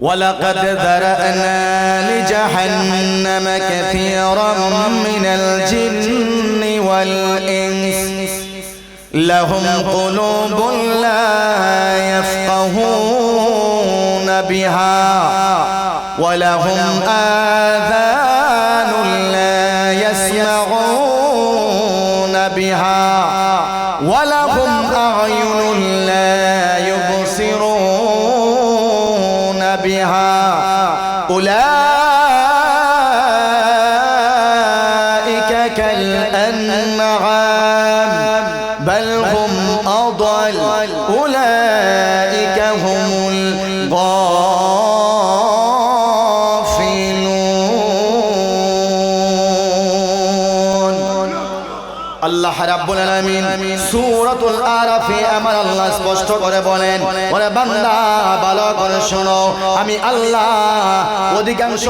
ولقد ذرأنا لجهنم كثيرا من الجن والإنس. لهم قلوب لا يفقهون بها. ولهم آذان كالأنعام আরাফে আমার আল্লাহ স্পষ্ট করে বলেন, ওরে বান্দা, ভালো করে শোনো, আমি আল্লাহ অধিকাংশ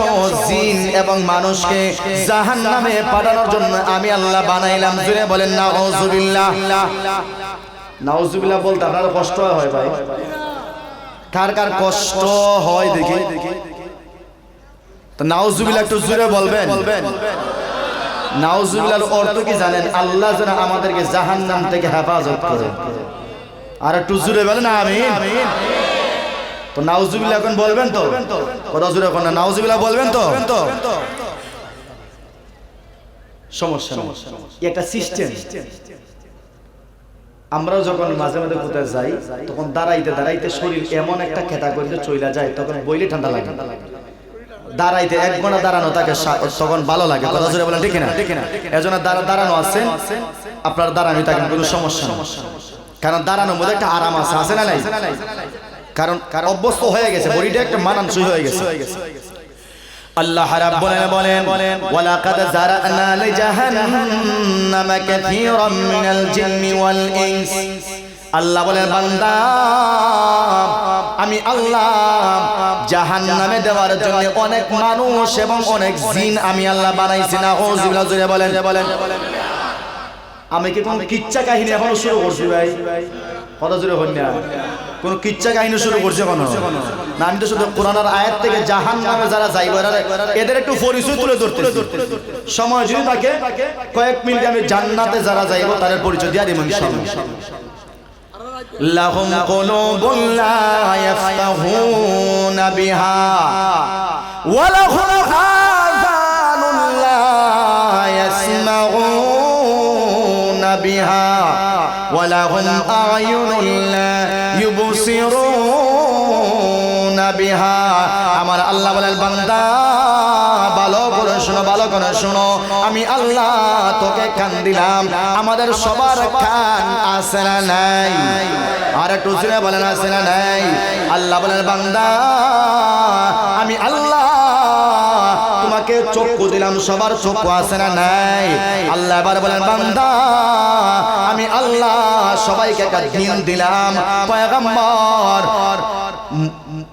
জিন এবং মানুষকে জাহান্নামে পাঠানোর জন্য আমি আল্লাহ বানাইলাম। জুড়ে বলেন, নাউজুবিল্লাহ। নাউজুবিল্লাহ বলতে আপনার কষ্ট হয় ভাই। কার কার কষ্ট হয় দেখি। তো নাউজুবিল্লাহ একটু জুড়ে বলবেন? বলবেন নাউজুবিল্লাহর অর্থ কি জানেন? আল্লাহ যেন আমাদেরকে জাহান্নাম থেকে হেফাজত করে। আর একটু জুড়ে বলেন আমি তো নাউজুবিল্লাহ এখন বলবেন তো? কথা জুড়ে এখন না নাউজুবিল্লাহ বলবেন তো? সমস্যা একটা সিস্টেম আমরাও যখন মাঝে মাঝে কোথায় যাই তখন দাঁড়াইতে দাঁড়াইতে শরীর এমন একটা খেতা ক্যাটাগরিতে চইলা যায় তখন বইলে ঠান্ডা লাগে। দাঁড়াইতে এক ঘণ্টা দাঁড়ানো তাকে তখন ভালো লাগে। কথা জোরে বলেন, ঠিক না এজন্য দাঁড়া দাঁড়ানো আছেন আপনার দাঁড়ানো থাকেন কোনো সমস্যা কারণ দাঁড়ানোর মধ্যে একটা আরাম আছে আছে না নাই? কারণ কারণ অভ্যস্ত হয়ে গেছে, বডিটা একটা মানানসই হয়ে গেছে। আল্লাহ রাব্বুল বলেন, ওয়ালাকাদ জারানা লিজাহান্নামা কাসীরাম মিনাল জিন্নি ওয়াল ইনস। আল্লাহ বলেন, বান্দা আমি আল্লাহ জাহান নামে দেওয়ার জন্য অনেক মানুষ এবং অনেক জিন আমি আল্লাহ বানাইছি। না ও জিবলা জুড়ে বলেন। বলেন আমি কি কোন কিচ্ছা কাহিনী এখনও শুরু করছি ভাই? কত জোরে হন না। কোন কিচ্ছা কাহিনী শুরু করছে কোনো না, আমি তো শুধু কোরআনের আয়াত থেকে জাহান নামে যারা যাইব এদের একটু পরিচয় তুলে ধরতে সময় যদি থাকে, কয়েক মিনিট আমি জান্নাতে যারা যাইব, তাদের পরিচয় দিয়ে দিব ইনশাআল্লাহ। لهم قلوب لا يفقهون بها ولهم آذان لا يسمعون بها ولهم أعين لا يبصرون بها আমার আল্লাহ বলেন বান্দা ভালো করে শোনো ভালো করে শোনো আমি আল্লাহ তোকে কান দিলাম। আমাদের সবার কান আছে না নাই? আর একটু জুড়ে বলেন, আছে না নাই? আল্লাহ বলেন, বান্দা, আমি আল্লাহ তোমাকে চক্ষু দিলাম, সবার চক্ষু আছে না নাই? আল্লাহ এবার বলেন, বান্দা, আমি আল্লাহ সবাইকে একটা দিন দিলাম। পয়গম্বর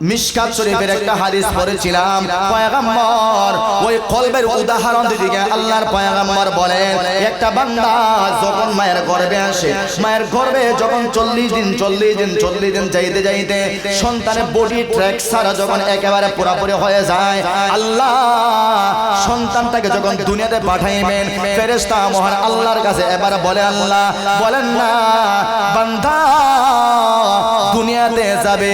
মিশকাত শরীফের একটা হাদিস পড়েছিলাম। পয়গম্বর ওই কলবের উদাহরণ দিদিকে আল্লাহর পয়গম্বর বলেন একটা বান্দা যখন মায়ের গর্ভে আসে মায়ের গর্ভে যখন চল্লিশ দিন চল্লিশ দিন চল্লিশ দিন যাইতে যাইতে সন্তানের বডি ট্র্যাক সারা যখন একেবারে পুরাপুরি হয়ে যায় আল্লাহ সন্তানটাকে যখন দুনিয়াতে পাঠাইবেন ফেরেশতা মহান আল্লাহর কাছে এবার বলে আল্লাহ বলেন না বান্দা দুনিয়াতে যাবে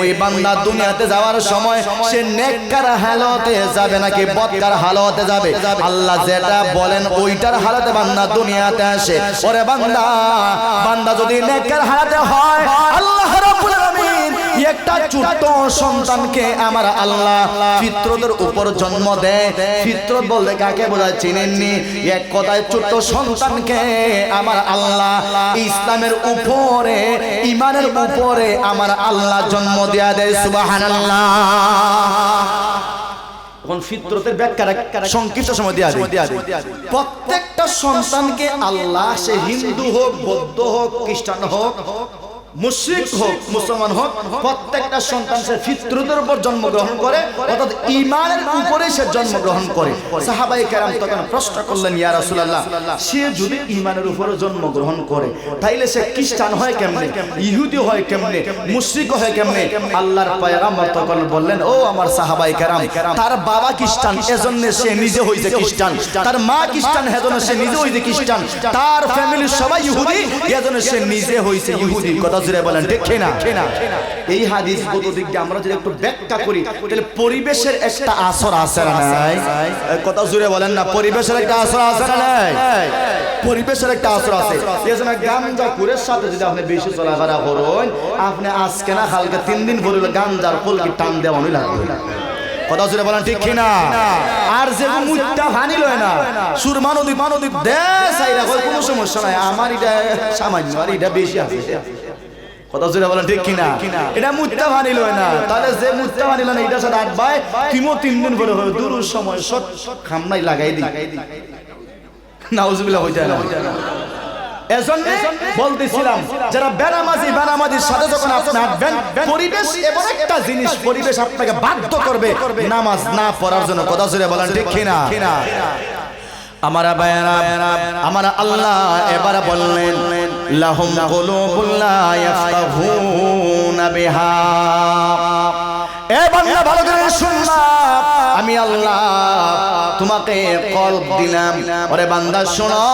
ওই বান্দা দুনিয়াতে যাওয়ার সময় সে নেককার হালতে যাবে নাকি বদকার হালতে যাবে? আল্লাহ যেটা বলেন ওইটার হালতে বান্দা দুনিয়াতে আসে। ওরে বান্দা বান্দা যদি নেককার হালতে হয়, আল্লাহ রাব্বুল একটা ছোট্ট সন্তানকে আমার আল্লাহ ফিতরতের উপর জন্ম দেয়। ফিতরত বলতে কাকে বোঝায় চিনেননি? এক কথায় ছোট্ট সন্তানকে আমার আল্লাহ ইসলামের উপরে ইমানের উপরে আমার আল্লাহ জন্ম দেয়া দেয় দেয়। প্রত্যেকটা সন্তানকে আল্লাহ সে হিন্দু হোক, বৌদ্ধ হোক, খ্রিস্টান হোক মুশরিক হোক মুসলমান হোক প্রত্যেকটা সন্তান সে ফিতরতের উপর জন্মগ্রহণ করে অর্থাৎ ইমানের উপরে সে জন্মগ্রহণ করে। সাহাবাই কেরাম তখন প্রশ্ন করলেন ইয়া রাসূলুল্লাহ সে যদি ইমানের উপরে জন্মগ্রহণ করে তাইলে সে খ্রিস্টান হয় কেমনে? ইহুদি হয় কেমনে? মুশরিক হয় কেমনে? আল্লাহর পয়গম্বর তখন বললেন ও আমার সাহাবাই কেরাম তার বাবা খ্রিস্টান এজন্য সে নিজে হইছে খ্রিস্টান তার মা খ্রিস্টান এজন্য সে নিজে হইছে খ্রিস্টান তার ফ্যামিলির সবাই ইহুদি এজন্য সে নিজে হইছে ইহুদি কথা জুড়ে বলেন ঠিক না। এই হাদিস দিক দিয়ে আমরা যদি একটু ব্যাখ্যা করি তাহলে পরিবেশের একটা আসর আছে না নাই? কথা জুড়ে বলেন না পরিবেশের একটা আসর আছে না নাই? পরিবেশের একটা আসর আছে। এজন্য গাঞ্জা কুরের সাথে যদি আপনি বেশি চলাফেরা করুন আপনি আজকে না কালকে তিন দিন পরে গাঞ্জার ফুলকি টান দেওয়ানি লাগবে। কথা জুড়ে বলেন ঠিক কিনা? আর যে মুটটা হানি লয় না। সুর মানদী মানদী দেশ কোনো সমস্যা নাই। আমার এটা সামান্য আর এটা বেশি আছে। কথা জুড়ে বলেন, ঠিক কিনা? এটা মুটটা হানি লয় না। তাহলে যে মুটটা হানি লয় না সাথে আট তিন দিন সময় সব খামনাই লাগাই নাউজুবিল্লাহ না। পরিবেশ একটা জিনিস, পরিবেশ আপনাকে বাধ্য করবে নামাজ না পড়ার জন্য। কথা জুড়ে বলেন, ঠিক কিনা? আমার বায়না আমার আল্লাহ এবার বললেন, লাহুম কুলুবুল লা ইয়াফকাহুনা বিহা। এ বান্দা, ভালো করে শুনবা আমি আল্লাহ তোমাকে কলব দিলাম। ওরে বান্দা, শোনো।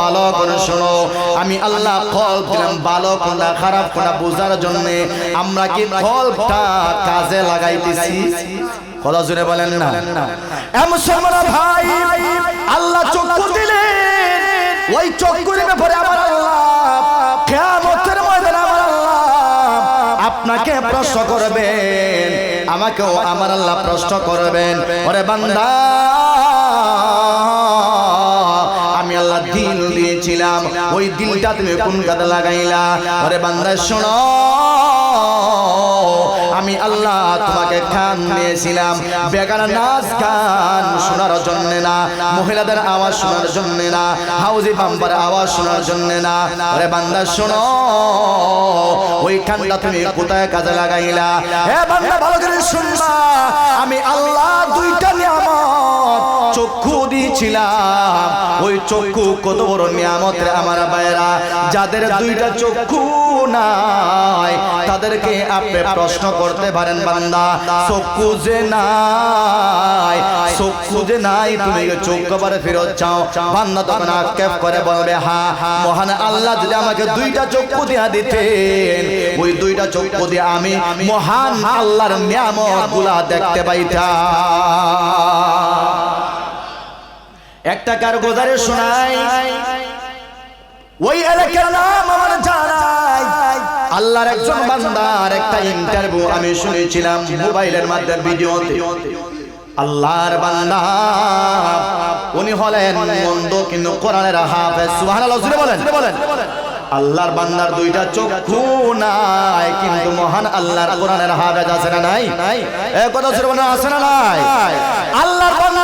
ভালো করে শোনো। আমি আল্লাহ কল দিলাম, ভালো কোনটা, খারাপ কোনটা বোঝার জন্য। আমরা কি কলটা কাজে লাগাইতেছি? কথা জুড়ে বলেন না। মুসলমান ভাই, আল্লাহ চক্ষু দিলেন ওই চক্ষুর ব্যাপারে আমার আল্লাহ, কিয়ামতের ময়দানে আমার আল্লাহ আপনাকে প্রশ্ন করবেন, আমাকেও আমার আল্লাহ প্রশ্ন করবেন। ওরে বান্দা, আমি আল্লাহ দিল দিয়েছিলাম, ওই দিলটা তুমি কোন কাজে লাগাইলা? ওরে বান্দা, শোনো। আমি আল্লাহ তোমাকে খান দিয়েছিলাম। বেগানা নাচ গান শোনার জন্য না, মহিলাদের আওয়াজ শোনার জন্য না, হাউজি বাম্পার আওয়াজ শোনার জন্য না। আরে বান্দা, শোনো ওই তুমি কোথায় কাজে লাগাইলা? হ্যাঁ বান্দা, ভালো করে শুনবা। আমি আল্লাহ দুইটা নিয়ামত চক্ষু দিয়েছিলাম। ওই চক্ষু কত বড় নিয়ামত রে আমার বাইরা যাদের দুইটা চক্ষু নাই, তাদেরকে আপনি প্রশ্ন করতে পারেন বান্দা। চক্ষু যে নাই, চক্ষু যে নাই, তুমি চক্ষু বারে ফেরত চাও। বান্দা তখন আক্ষেপ করে বলবে, হা মহান আল্লাহ যদি আমাকে দুইটা চক্ষু দিয়া দিতেন, ওই দুইটা চক্ষু দিয়ে আমি মহান আল্লাহর নিয়ামতগুলা দেখতে পাইতাম। একটা কার গোদারে শোনাই ওই এলাকার নাম আমার জানাই আল্লাহর একজন বান্দার একটা ইন্টারভিউ আমি শুনেছিলাম মোবাইলের মাধ্যমে ভিডিওতে। আল্লাহর বান্দা উনি হলেন মন্দ কিন্তু কোরআনের হাফেজ। সুবহানাল্লাহ জুড়ে বলেন। বলেন আল্লাহর বান্দার দুইটা চক্ষু নাই কিন্তু মহান আল্লাহর কোরআনের হাফেজ আছে না নাই? এ কথা জুড়ে বলেন আছে না নাই? আল্লাহর বান্দা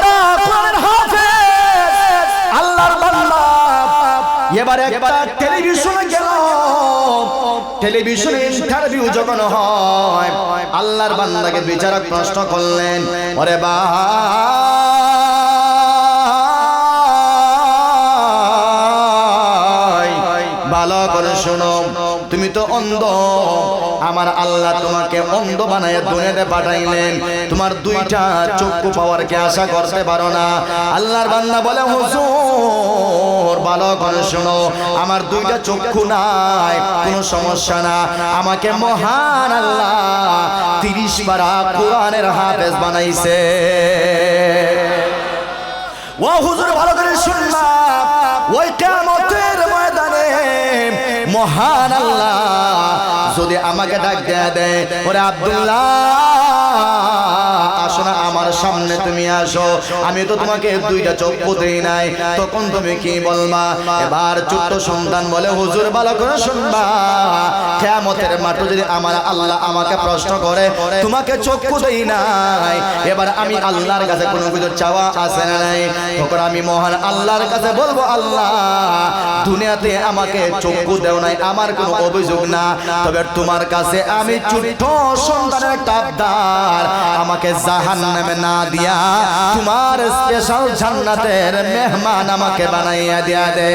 এবার একটা টেলিভিশনে গেল। টেলিভিশনে ইন্টারভিউ যখন হয়। আল্লাহর বান্দাকে বিচারক প্রশ্ন করলেন ওরে বা ভালো করে শোনো। তুমি তো অন্ধ। আমার আল্লাহ তোমাকে অন্ধ বানায় দুনিয়াতে পাঠাইলেন। তোমার দুইটা চক্ষু পাওয়ার কে আশা করতে পারো না? আল্লাহর বান্দা বলে, হুজুর, ভালো করে শোনো। আমার দুইটা চক্ষু নাই, কোনো সমস্যা না। আমাকে মহান আল্লাহ তিরিশ বারা কোরআনের হাফেজ বানাইছে। ও হুজুর, ভালো করে শুনবা। ওই ময়দানে মহান আল্লাহ যদি আমাকে ডাক দেয়া দেয় ওরে আব্দুল্লাহ। আসো না আমার সামনে তুমি আসো। আমি তো তোমাকে দুইটা চক্ষু দেই নাই। তখন তুমি কি বলবা? এবার ছোট্ট সন্তান বলে, হুজুর, ভালো করে শুনবা। কেমন মাঠে যদি আমার আল্লাহ আমাকে প্রশ্ন করে, তোমাকে চক্ষু দেই নাই। এবার আমি আল্লাহর কাছে কোনো কিছু চাওয়া আছে না নাই। তখন আমি মহান আল্লাহর কাছে বলব, আল্লাহ, দুনিয়াতে আমাকে চক্ষু দেও নাই, আমার কোনো অভিযোগ না। তবে তোমার কাছে আমি ছোট্ট সন্তানের একটা আবদার। আমাকে জাহান নামে না দিয়া তোমার স্পেশাল জান্নাতের মেহমান আমাকে বানাইয়া দিয়া দে।